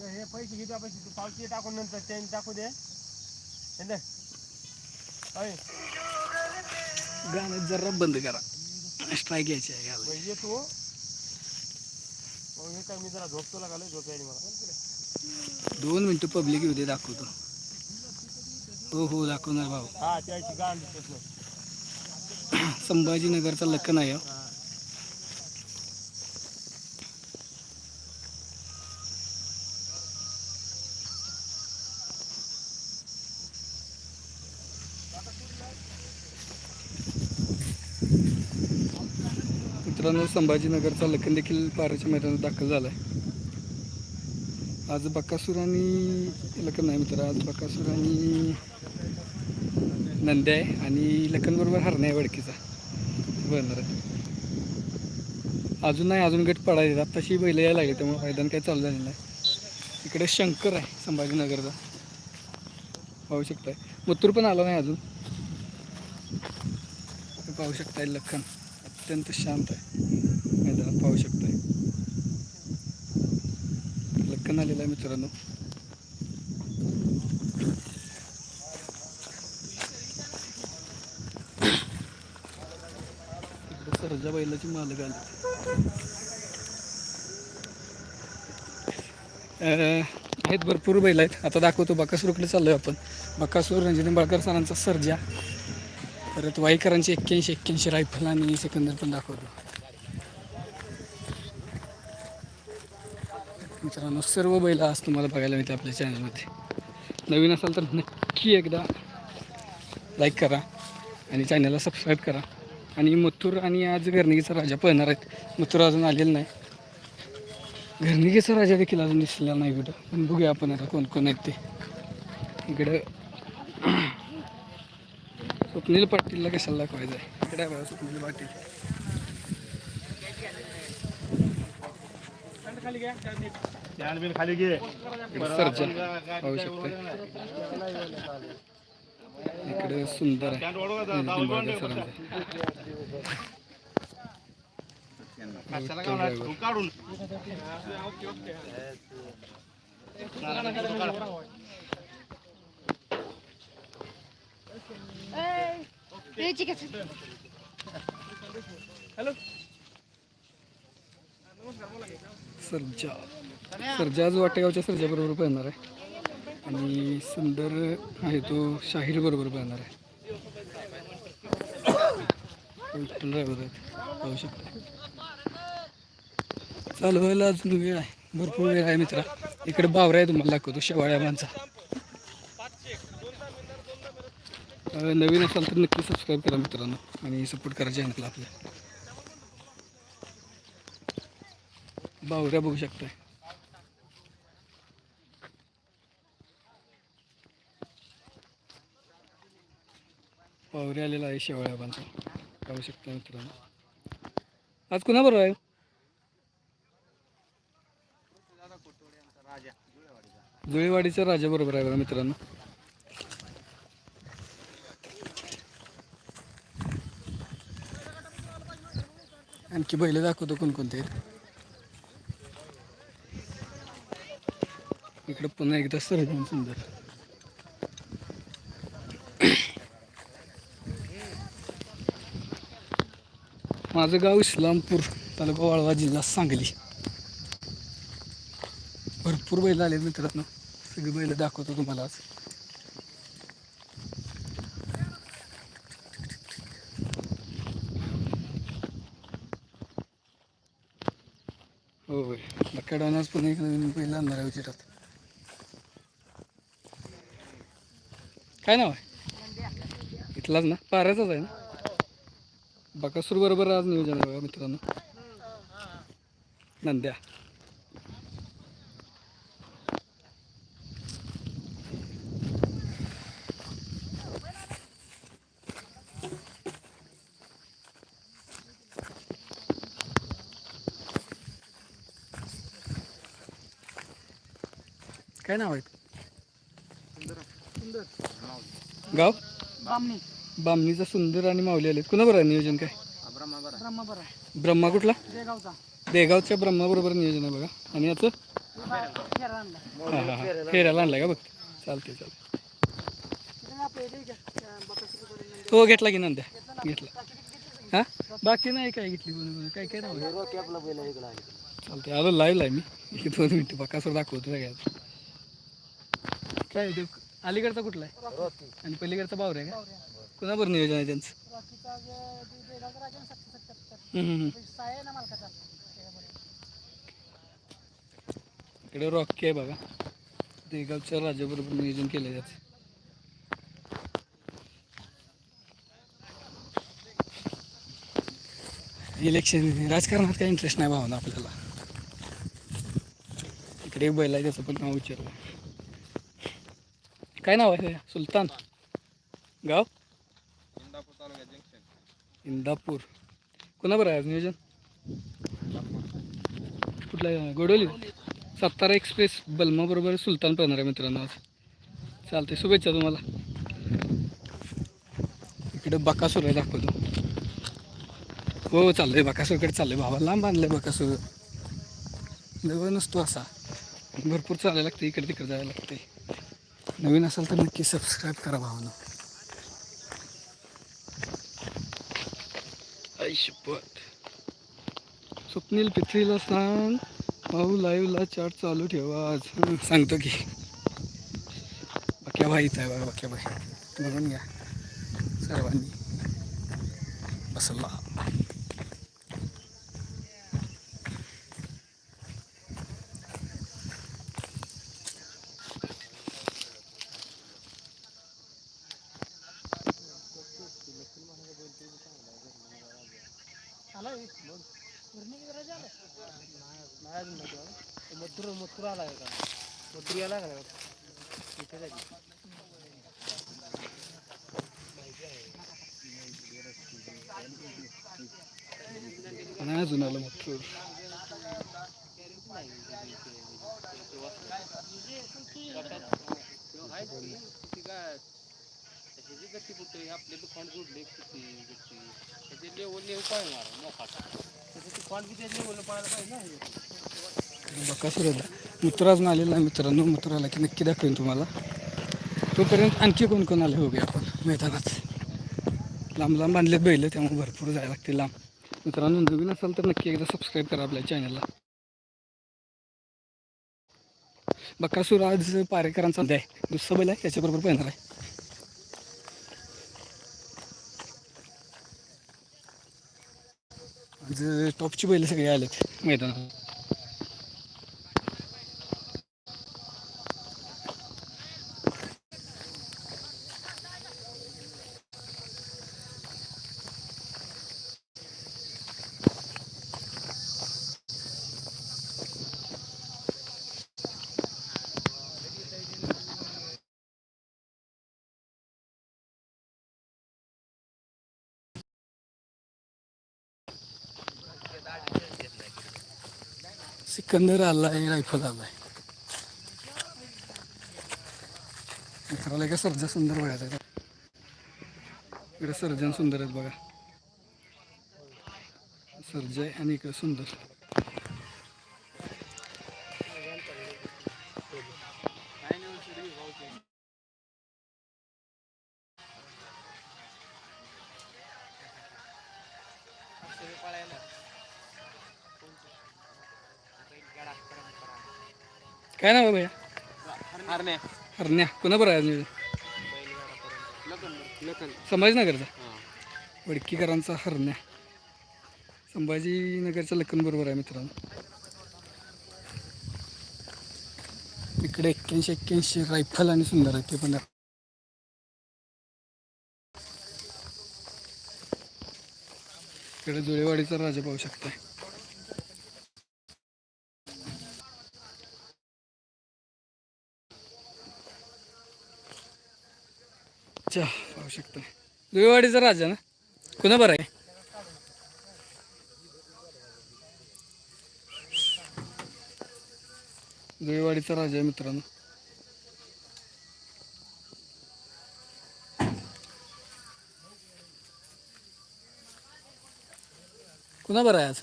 हे पैसे घेतो पैसे तू पावती टाकून नंतर चेन टाकू दे. हे गाणं जरा बंद करा. स्ट्राईक घ्यायची आहे गाणं. ये तू. हे काय मी जरा झोपतो लागालो झोप यायली मला. दोन मिनिटं पब्लिक येऊ दे दाखवतो. हो हो दाखवणार भाऊ. हा त्याची गाण संभाजीनगरचा लखन आहे मित्रांनो संभाजीनगरचा लखन देखील पाराच्या मैदानात दाखल झाला आहे आज बकासूर आणि लखन नाही मित्र आज बकासूर आणि नंद्या आहे आणि लखनबरोबर बरोबर आहे वडकीचा. बनणार आहे अजून नाही अजून गट पडायचे आत्ताशी बैल यायला लागले त्यामुळे मैदान काही चालू झालेलं नाही. इकडे शंकर आहे संभाजीनगरचा. पाहू शकताय. मथुर पण आला नाही अजून. पाहू शकताय लखन. अत्यंत शांत आहे. मैदानात पाहू शकताय. लक्कन आलेला आहे मित्रांनो. सरजा बैलाची मालक आली. आहेत भरपूर बैल आहेत. आता दाखवतो बकासूरकडे चाललोय आपण. बकासूर रंजनी बाळकर सरांचा सर्जा. परत वाईकरांची एक्क्याऐंशी एक्क्याऐंशी रायफल आणि सेकंदर पण दाखवतो. मित्रांनो सर्व बैल आज तुम्हाला बघायला मिळते आपल्या चॅनलमध्ये नवीन असाल तर नक्की एकदा लाईक करा आणि चॅनलला सबस्क्राईब करा. आणि मथुर आणि आज गर्निकीचा राजा पळणार आहेत. मथुर अजून आलेला नाही. घरनिकेचा राजा देखील अजून दिसलेला नाही कुठं. पण बघूया आपण आता कोण कोण आहेत ते. इकडं सुनील पाटीलला कशाला दाखवायचं आहे? इकडे आहे बघा पाटील खाली घे इकडे पाहू शकता इकडे सुंदर आहे. काढून. हॅलो सर्जा. सर्जा आज वाटेगावच्या सर्जा बरोबर पळणार आहे. आणि सुंदर आहे तो शाहीर बरोबर पळणार आहे. विठ्ठल ड्रायव्हर आहेत पाहू शकता. चालू व्हायला अजून वेळ आहे. भरपूर वेळ आहे मित्रा. इकडे बावरा आहे तुम्हाला दाखवतो शेवाळ्या माणसा. नवीन असाल तर नक्की सबस्क्राईब करा मित्रांनो आणि सपोर्ट करा चॅनलला आपल्या बावऱ्या बघू शकताय. बावऱ्या आलेला आहे शेवाळ्या बांधून. पाहू शकता मित्रांनो. आज कुणा बरोबर आहे? जुळेवाडीचा राजा बरोबर आहे बघा मित्रांनो. आणखी बैल दाखवतो कोणकोणते आहेत. इकडं पुन्हा एकदा सर्जन सुंदर. माझं गाव इस्लामपूर तालुका वाळवा जिल्हा सांगली. भरपूर बैल आले मित्रांनो. सगळी बैल दाखवतो तुम्हाला आज. होय पण एक नवीन पहिला अंधारा आहे विचारात काय नाव आहे? इथलाच ना? पाऱ्याचाच आहे ना? बकासूर बरोबर आज नियोजन आहे बघा मित्रांनो. नंद्या. काय नाव आहे? गाव? बामणी. बामणीचा सुंदर आणि माऊली आले कुणा बरं आहे नियोजन काय? ब्रह्मा बरं ब्रह्मा कुठला? देगावच्या ब्रह्माबरोबर नियोजन आहे बघा. आणि याचं? हां हां हां. फेऱ्याला आणलाय का बघ? चालते चालते हो घेतला की नंद्या. घेतला हां? बाकी नाही काय घेतली कोणी कोणी. काय काय नाही चालते आलो लाईव्ह आहे मी. एक दोन मिनटं. बकासूर दाखवतो सगळ्यात. काय ते अलीकडचा कुठला आहे? आणि पलीकडचा बावर आहे का? कोणाबरोबर नियोजन आहे त्यांचं? हम्म, हम्म, हम्म. इकडे रॉकी आहे बघा. देगावच्या राजाबरोबर नियोजन केलं त्याचं. इलेक्शन राजकारणात काही इंटरेस्ट नाही भावना आपल्याला. इकडे एक बैल आहे त्याचं पण नाव विचारलं काय नाव आहे सुलतान. गाव? इंदापूर. कोणाबरोबर आहे नियोजन? कुठल्या गोडोली सातारा एक्सप्रेस बलमाबरोबर सुलतान पळणार आहे मित्रांनो आज. चालते शुभेच्छा तुम्हाला. इकडे बकासूर आहे दाखवतो. हो, हो चाललंय बकासूरकडे चाललंय भावा. लांब आणलंय बकासूर. जवळ नसतो असा. भरपूर चालायला लागते इकडे तिकडे जायला लागते नवीन असाल तर नक्की सबस्क्राईब करा भावना. आई स्वप्नील पिथरीला सांग भाऊ लाईव्हला चार्ट चालू ठेवा आज. सांगतो की. बाक्या भाईच आहे बघा बाक्या भाई बघून घ्या. सर्वांनी. बसला. मथुर मथुर आला का? मथुर याला का? इथे जायची नाही अजून आलं त्याची गती कुठे आपले दुकान जोडले किती गती त्याचे लेवल लेव पाळणार मोकाट त्याचं ते बी त्या लेवलला पाळायला पाहिजे ना बकासूर होता मित्र अजून आलेला मित्रांनो. मित्र आला की नक्की दाखवेन तुम्हाला. तोपर्यंत आणखी कोण कोण आले होगे आपण? मैदानात. लांब लांब आणले बैल त्यामुळे भरपूर जायला लागते लांब. मित्रांनो नवीन असाल तर नक्की एकदा सबस्क्राईब करा आपल्या चॅनलला बकासूर आज पारेकरांचा आहे दुसरा बैल आहे त्याच्याबरोबर पाहणार आहे. आज टॉपची बैल सगळे आलेत मैदानात. सिकंदर आहे रायफल आहे मित्राला का सर्जन सुंदर बघायचं आहे इकडे सर्जन सुंदर आहेत बघा. सर्जय आणि इकडे सुंदर. काय नाव भैया? हरणे हरण्या. कोणा बरं आहे नियोजन? संभाजीनगरचा? वडकीकरांचा हरण्या. संभाजीनगरच्या लखन बरोबर आहे मित्रांनो. इकडे एक्क्याऐंशी एक्क्याऐंशी रायफल आणि सुंदर आहे ते पण. इकडे जुळेवाडीचा राजा पाहू शकताय. अच्छा पाहू शकताय जुळेवाडीचा राजा ना? कोणा बरं आहे? जुळेवाडीचा राजा आहे मित्रांनो. कुणा बरं आहे आज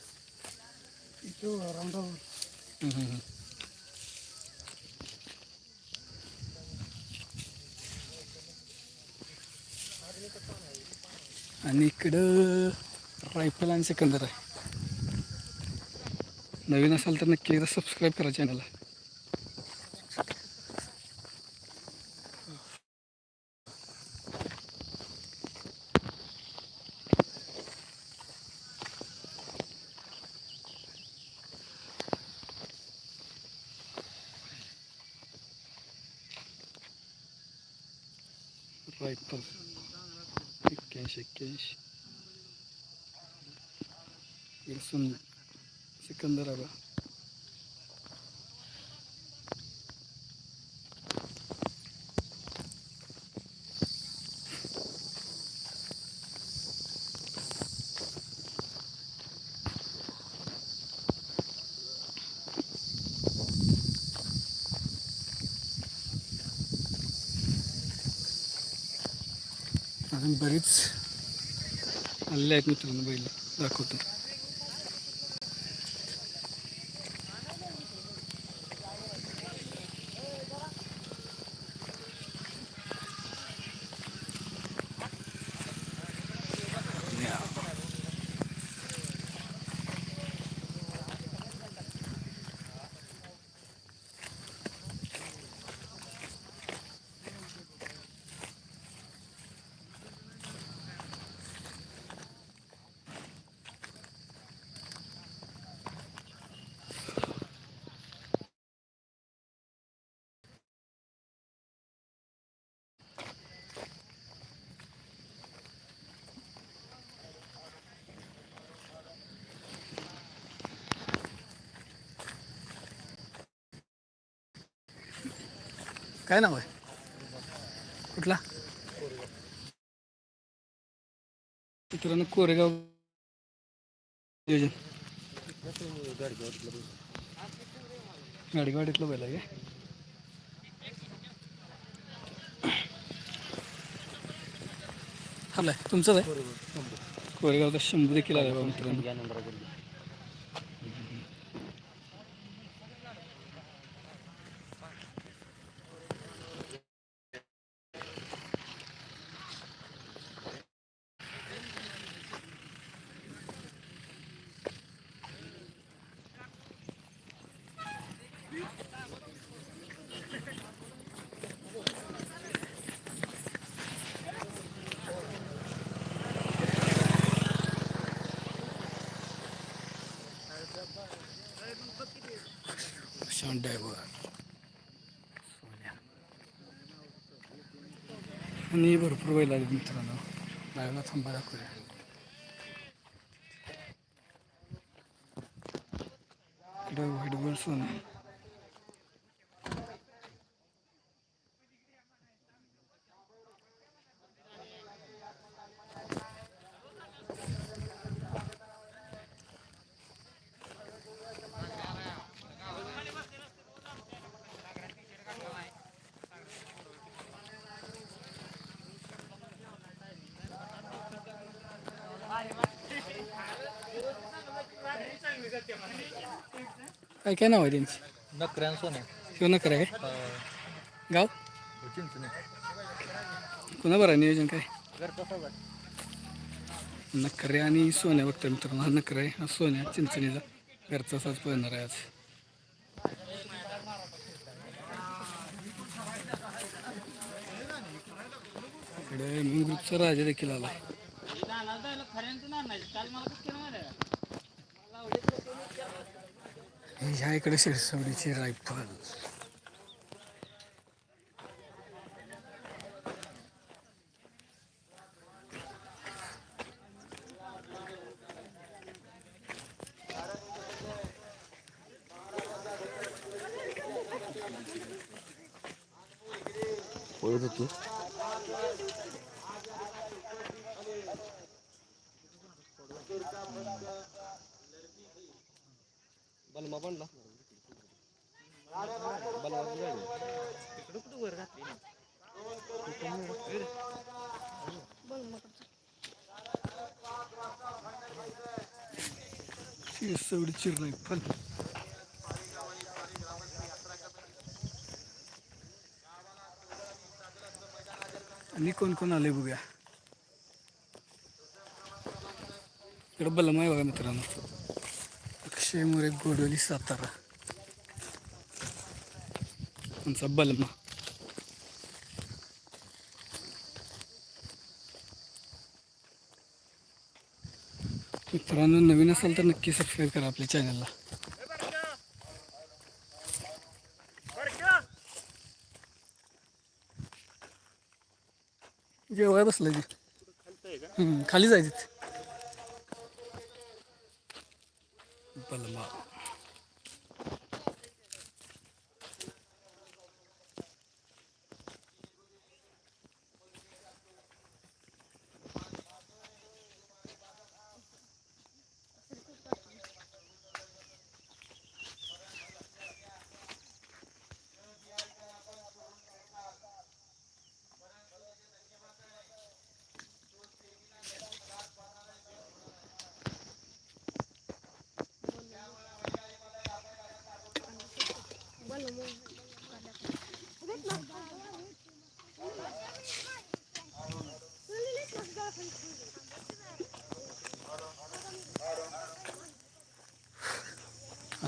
हम्म, हम्म, हम्म. आणि इकडं रायफल आणि सेकंदर आहे. नवीन असाल तर नक्की एकदा सबस्क्राईब करा चॅनलला रायफल एक्क्याऐंशी एक्क्याऐंशी इरसून सिकंदर आला अजून बरीच आलेले आहेत मित्रांनो बैल दाखवतो काय नाव आहे? कुठला? मित्रांनो कोरेगाव. नियोजन गाडीवाडीतलं बैल आहे आपलं तुमचंच आहे? कोरेगावचा शंभू देखील आला बा मित्रांनो. शांत ड्रायव्हर आणि भरपूर बैल आले मित्रांनो लाईव्हला थांबा दाखवूया इकडे व्हाईट बॉल सोनं काय काय नाव आहे त्यांची? नकऱ्यान सोने. किंवा नकर आहे गाव चिंचणे कुणा बरं आहे नियोजन काय? घर कसं नखरे आणि सोन्या बघतोय मित्रांनो. हा नखरे आहे हा सोन्या चिंचणीचा. घरचा साज पळणार आहे आज. इकडे मी ग्रुपचा राजा देखील आला. ह्या इकडे शिरसवडीची रायफल. पळत होतो बलमा बनला. बलमाची गाडी फल आणि कोण कोण आले बघूया. इकडं बलम आहे बघा मित्रांनो. अक्षय मोरे गोडवली सातारा. आमचा बलमा. मित्रांनो नवीन असाल तर नक्की सबस्क्राईब करा आपल्या चॅनलला जेवाय बसलं खाली जायचं बलमा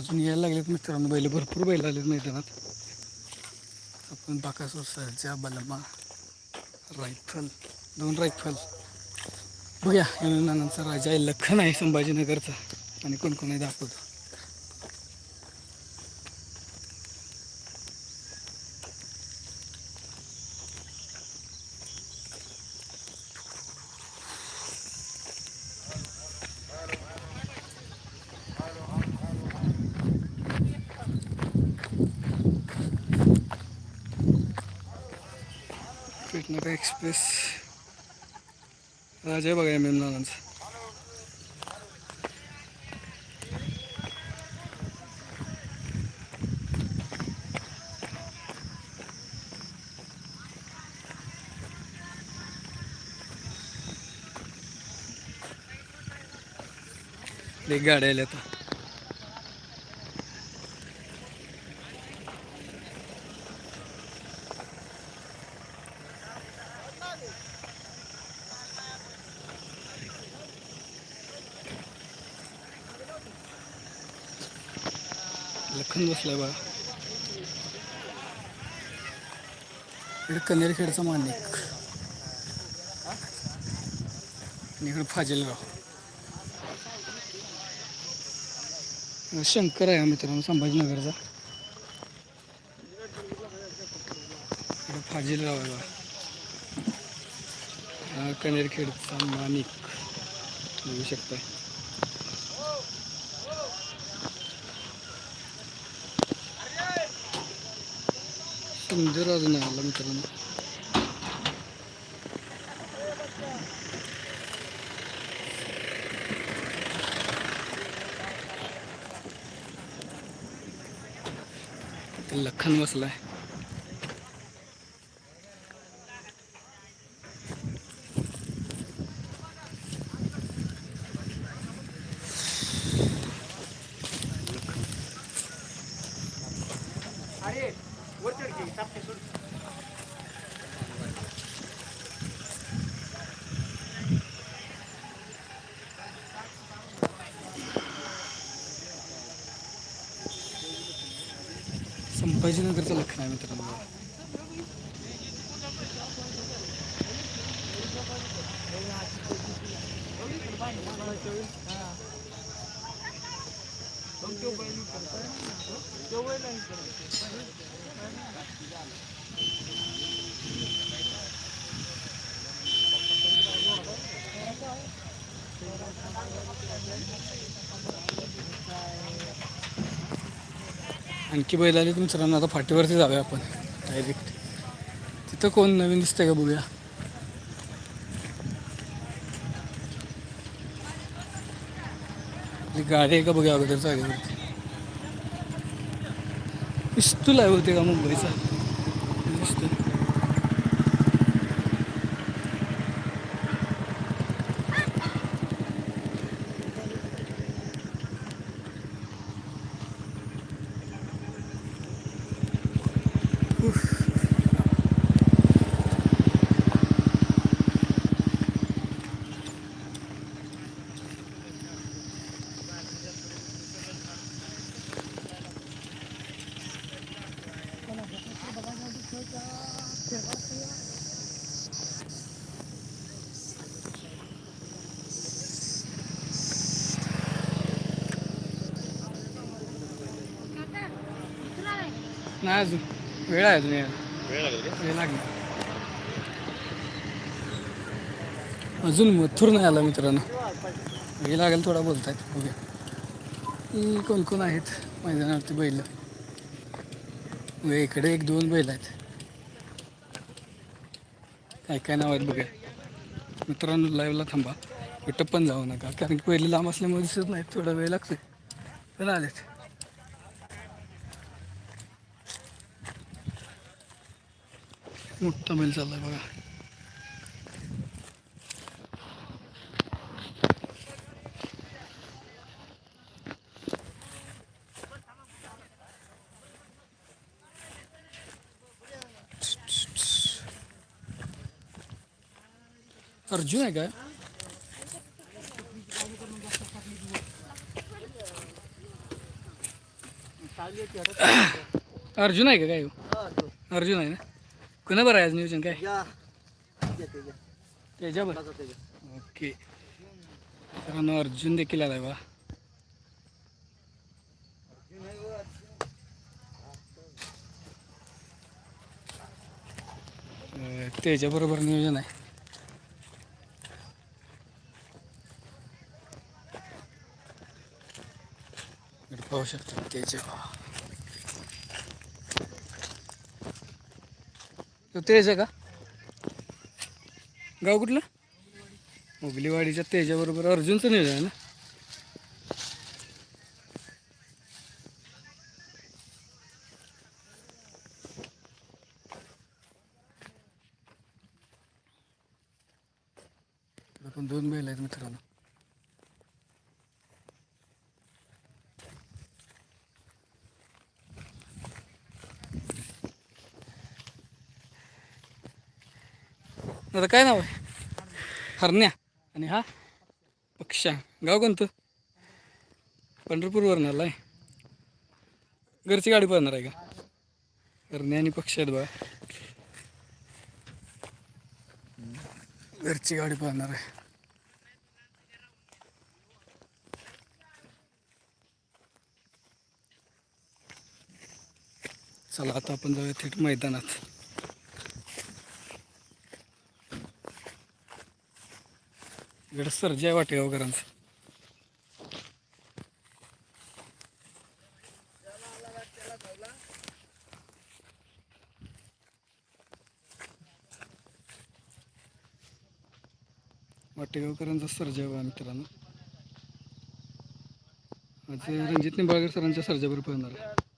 अजून यायला लागलेत मित्रांनो. बैल भरपूर बैल आलेत मैदानात. आपण बाकासूर सरच्या बलमा रायफल दोन रायफल. बघूया नानांचा राजा आहे लखन आहे संभाजीनगरचा. आणि कोण कोण आहे दाखवतो पेटणारा एक्सप्रेस राजा बघा एम एम नानांचा गाड्या आल्या आता लखन बसलाय बघा. इकडे कनेरखेडचा मानिक. आणि इकडे फाजिलगाव. शंकर आहे मित्रांनो संभाजीनगरचा. इकडे फाजिलगाव आहे बघा. कनेरखेडचा मानिक. बघू शकताय. सुंदर अजून आहे आला मित्रांनो. इथे लखन बसलाय. संभाजीनगरचं लक्षण आहे मित्रांनो. आणखी बैल आले मित्रांनो आता फाटीवरती जाऊया आपण. डायरेक्ट तिथं कोण नवीन दिसतंय का बघूया? गाडी आहे का बघूया अगोदर जागेवरती पिस्तूल आहे होते का मुंबईचा दिसतोय नाही अजून. वेळ आहे अजून यायला. वेळ लागेल का? वेळ अजून मथुर नाही आला मित्रांनो. वेळ लागेल थोडा बोलतायत. बघूया. ही कोण कोण आहेत? मैदानावरती बैल. इकडे एक दोन बैल आहेत. काय काय नाव आहेत बघा मित्रांनो लाईव्हला थांबा. कुठं पण जाऊ नका. कारण की पहिले लांब असल्यामुळे दिसत नाही. थोडा वेळ लागतोय. तर आलेत. मोठा बैल चाललाय बघा. अर्जुन आहे काय? अर्जुन आहे का काय? अर्जुन आहे ना? कुणा बरं आहे आज नियोजन काय? त्याच्यावर ओके. मित्रांनो अर्जुन देखील आलाय बा त्याच्याबरोबर नियोजन आहे. पाहू शकता त्याच्या. तो तेज आहे का? गाव कुठलं? मोगलीवाडीच्या तेजाबरोबर अर्जुनचं नियोजन आहे ना इकडे पण दोन बैल आहेत मित्रांनो आता काय नाव आहे? हरण्या. आणि हा पक्षा. गाव कोणतं? पंढरपूरवरून आला आहे घरची गाडी पळणार आहे का? हरण्या आणि पक्ष आहेत बघा. घरची गाडी पळणार आहे. चला आता आपण जाऊया थेट मैदानात. इकडे सर्जी आहे हो वाटेगावकरांचं वाटेगावकरांचा सर्जा आहे हो बघा मित्रांनो. आज रणजित निंबाळकर सरांच्या सर्जावर पळणार आहे.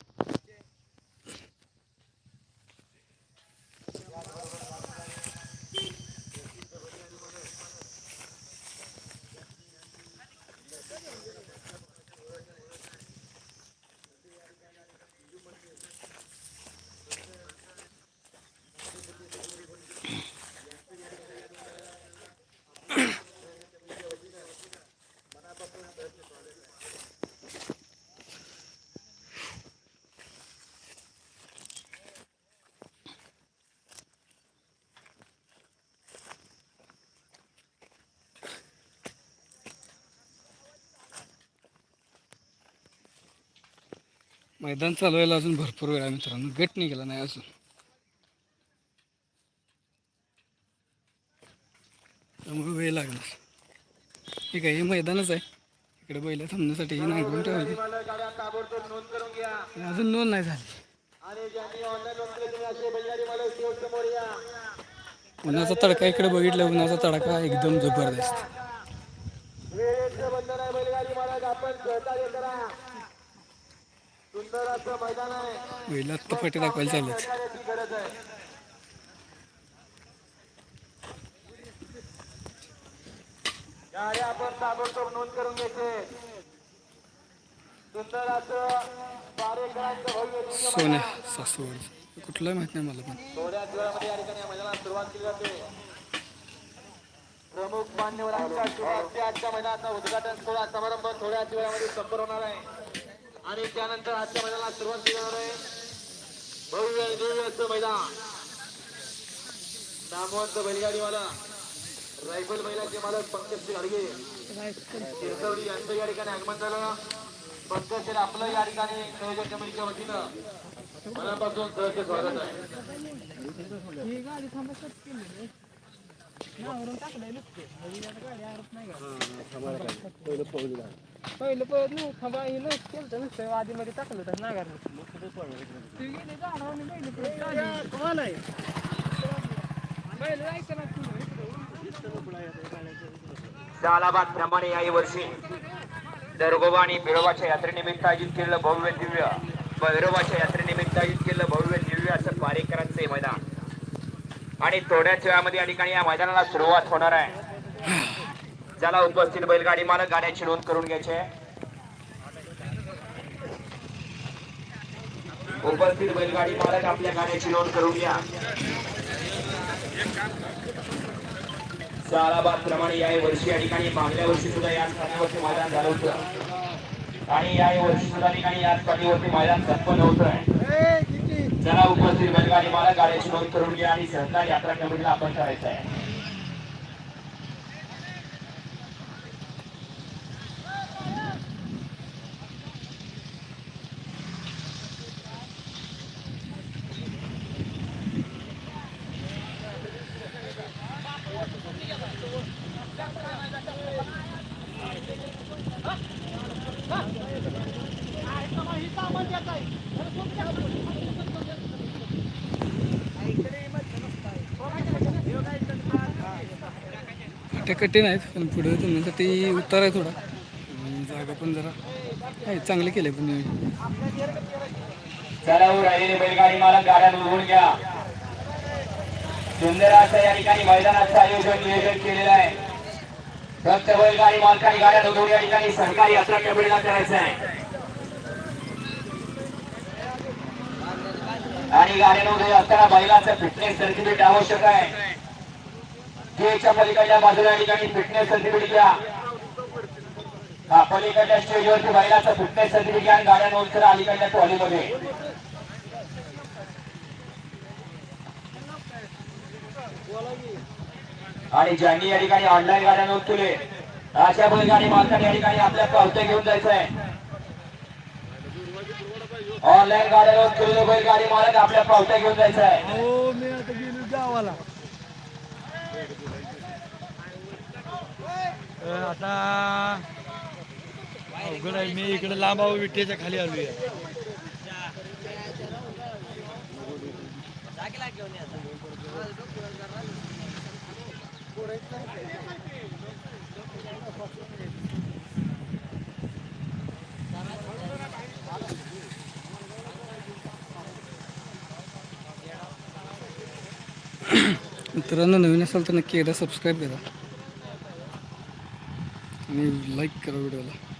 मैदान चालवायला अजून भरपूर वेळ आहे मित्रांनो. गट निघाला नाही अजून. त्यामुळे वेळ लागणार. ठीक आहे हे मैदानच आहे. इकडे बैल थांबण्यासाठी ही नांगरून ठेवली. अजून नोंद नाही झाली. उन्हाचा तडका इकडे बघितला उन्हाचा तडका एकदम जबरदस्त. बैल आत्ता फाटी दाखवायला चालत आपण ताबडतोब नोंद करून घ्यायचे. सुंदर असं सोन्या सासवड कुठलं माहीत नाही मला पण. थोड्याच वेळामध्ये या ठिकाणी मैदानाला सुरुवात केली जाते. प्रमुख मान्यवरांच्या आजच्या मैदानाचा उद्घाटन सोहळा समारंभ थोड्याच वेळामध्ये संपन्न होणार आहे. आणि त्यानंतर आजच्या मैदानाला सुरुवात केली जाणार आहे. भव्य आणि दिव्य असं मैदान. नामवंत बैलगाडीवाला रायफल महिलाचे मालक पंकज गाडगे. शिरसवडी यांचं या ठिकाणी आगमन झालं. पंकज आपलं या ठिकाणी संयोजन कमिटीच्या वतीनं मनापासून सहर्ष स्वागत आहे. ही गाडी थांबा केली नावरून टाकलंय पहिलं पळत नाही थांबा हे लस केलं नुसतं आधी मध्ये टाकलं होतं नागारलं ते जायचं ना प्रमाणे याही वर्षी दरगोबा आणि बिळोबाच्या यात्रेनिमित्त आयोजित केलेलं भव्य दिव्य भैरोबाच्या यात्रेनिमित्त आयोजित केलेलं भव्य दिव्य असं पारेकरांचं मैदान. आणि थोड्याच वेळामध्ये या ठिकाणी या मैदानाला सुरुवात होणार आहे. ज्याला उपस्थित बैलगाडी मालक गाड्याची नोंद करून घ्यायचे आहे. उपस्थित बैलगाडी मालक आपल्या गाड्याची नोंद करून घ्या. सालाबाद प्रमाणे या वर्षी या ठिकाणी मागल्या वर्षी सुद्धा याच स्थानावरती मैदान झालं होतं. आणि या वर्षी सुद्धा ठिकाणी याच स्थानावरती मैदान संपन्न होत आहे. जरा उपस्थित बैलगाडी मला गाड्याची नोंद करून घ्या आणि सहकार यात्रा कमिटीला आपण करायचं आहे. कठीण आहेत पण पुढे ते उतार आहे थोडा. आणि जागा पण जरा आहे चांगले केले पण नियोजन. चढावर हो, राहिलेले बैलगाडी मालक गाड्या उघडून घ्या. सुंदर असं या ठिकाणी मैदानाचं आयोजन नियोजन केलेलं आहे. फक्त बैलगाडी मालकांनी गाड्या नोंदवून या ठिकाणी सरकारी यात्रा कमिटीला करायचं आहे. आणि गाड्या नोंदवली असताना बैलाचं फिटनेस सर्टिफिकेट आवश्यक आहे. गेटच्या पलीकडल्या बाजूला ठिकाणी फिटनेस सर्टिफिकेट घ्या. हा पलीकडल्या स्टेजवरती बैलाचं फिटनेस सर्टिफिकेट आणि गाड्या नोंद करा अलीकडल्या ट्रॉलीमध्ये आणि ज्यांनी या ठिकाणी ऑनलाईन गाड्या नोंद केले अशा बैलगाडी मालकाने या ठिकाणी आपल्या पावत्या घेऊन जायचं आहे ऑनलाईन गाड्या नोंद केलेले बैलगाडी मालक आपल्या पावत्या घेऊन जायचं आहे आता अवघड आहे. मी इकडे लांबाव विटेच्या खाली आलोय. मित्रांनो नवीन असाल तर नक्की एकदा सबस्क्राईब करा. आणि लाईक करा व्हिडिओला